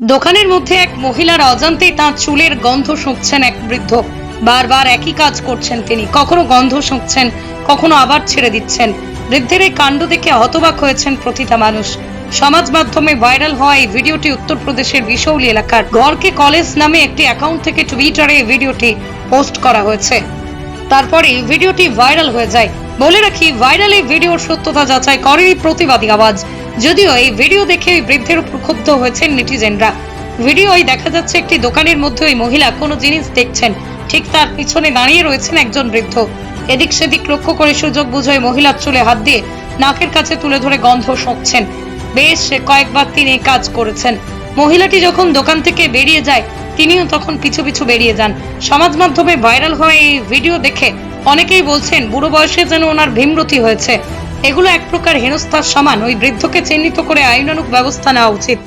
দোকানের মধ্যে এক মহিলার অজান্তেই তাঁর চুলের গন্ধ শুঁকছেন এক বৃদ্ধ। বারবার একই কাজ করছেন তিনি। কখনো গন্ধ শুঁকছেন, কখনো আবার ছেড়ে দিচ্ছেন। বৃদ্ধের এই কাণ্ড দেখে হতবাক হয়েছেন প্রতিটা মানুষ। সমাজ মাধ্যমে ভাইরাল হওয়া এই ভিডিওটি উত্তরপ্রদেশের বিশৌলি এলাকার গড়কে কলেজ নামে একটি অ্যাকাউন্ট থেকে টুইটারে এই ভিডিওটি পোস্ট করা হয়েছে। তারপরে ভিডিওটি ভাইরাল হয়ে যায়। বলে রাখি, ভাইরাল এই ভিডিওর সত্যতা যাচাই করেনি প্রতিবাদী আওয়াজ। যদিও এই ভিডিও দেখে ওই বৃদ্ধের উপর ক্ষুব্ধ হয়েছেন নেটিজেনরা। ভিডিওয় দেখা যাচ্ছে একটি দোকানের মধ্যে ওই মহিলা কোনো জিনিস দেখছেন। ঠিক তার পিছনে দাঁড়িয়ে রয়েছেন একজন বৃদ্ধ। এদিক সেদিক লক্ষ্য করে সুযোগ বুঝে ওই মহিলার চুলে হাত দিয়ে নাকের কাছে তুলে ধরে গন্ধ শুঁকছেন বেশ কয়েকবার তিনি কাজ করেছেন। মহিলাটি যখন দোকান থেকে বেরিয়ে যায়, তিনিও তখন পিছু পিছু বেরিয়ে যান। সমাজ মাধ্যমে ভাইরাল হয়ে এই ভিডিও দেখে অনেকেই বলছেন, বুড়ো বয়সে যেন ওনার ভীমরতি হয়েছে। এগুলো এক প্রকার হেনস্থার সমান। ওই বৃদ্ধকে চিহ্নিত করে আইনানুক ব্যবস্থা নেওয়া উচিত।